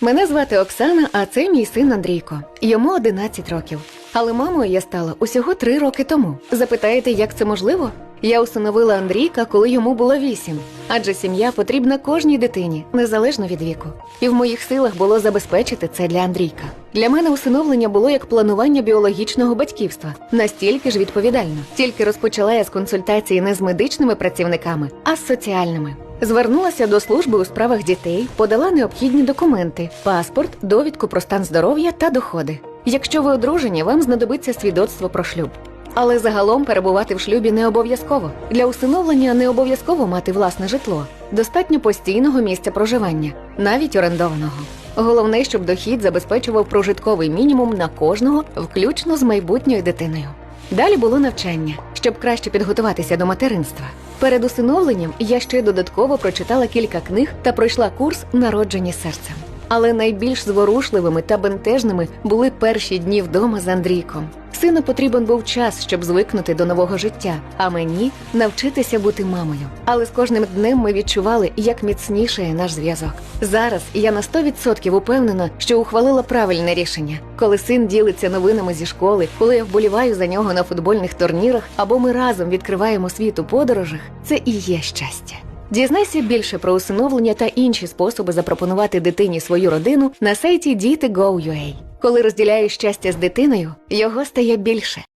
Мене звати Оксана, а це мій син Андрійко. Йому 11 років. Але мамою я стала усього 3 роки тому. Запитаєте, як це можливо? Я усиновила Андрійка, коли йому було 8. Адже сім'я потрібна кожній дитині, незалежно від віку. І в моїх силах було забезпечити це для Андрійка. Для мене усиновлення було як планування біологічного батьківства, настільки ж відповідально. Тільки розпочала я з консультації не з медичними працівниками, а з соціальними. Звернулася до служби у справах дітей, подала необхідні документи: паспорт, довідку про стан здоров'я та доходи. Якщо ви одружені, вам знадобиться свідоцтво про шлюб. Але загалом перебувати в шлюбі не обов'язково. Для усиновлення не обов'язково мати власне житло. Достатньо постійного місця проживання, навіть орендованого. Головне, щоб дохід забезпечував прожитковий мінімум на кожного, включно з майбутньою дитиною. Далі було навчання, щоб краще підготуватися до материнства. Перед усиновленням я ще додатково прочитала кілька книг та пройшла курс народжені серцем. Але найбільш зворушливими та бентежними були перші дні вдома з Андрійком. Сину потрібен був час, щоб звикнути до нового життя, а мені навчитися бути мамою. Але з кожним днем ми відчували, як міцнішає наш зв'язок. Зараз я на 100% упевнена, що ухвалила правильне рішення. Коли син ділиться новинами зі школи, коли я вболіваю за нього на футбольних турнірах, або ми разом відкриваємо світ у подорожах, це і є щастя. Дізнайся більше про усиновлення та інші способи запропонувати дитині свою родину на сайті Діти.gov.ua. Коли розділяєш щастя з дитиною, його стає більше.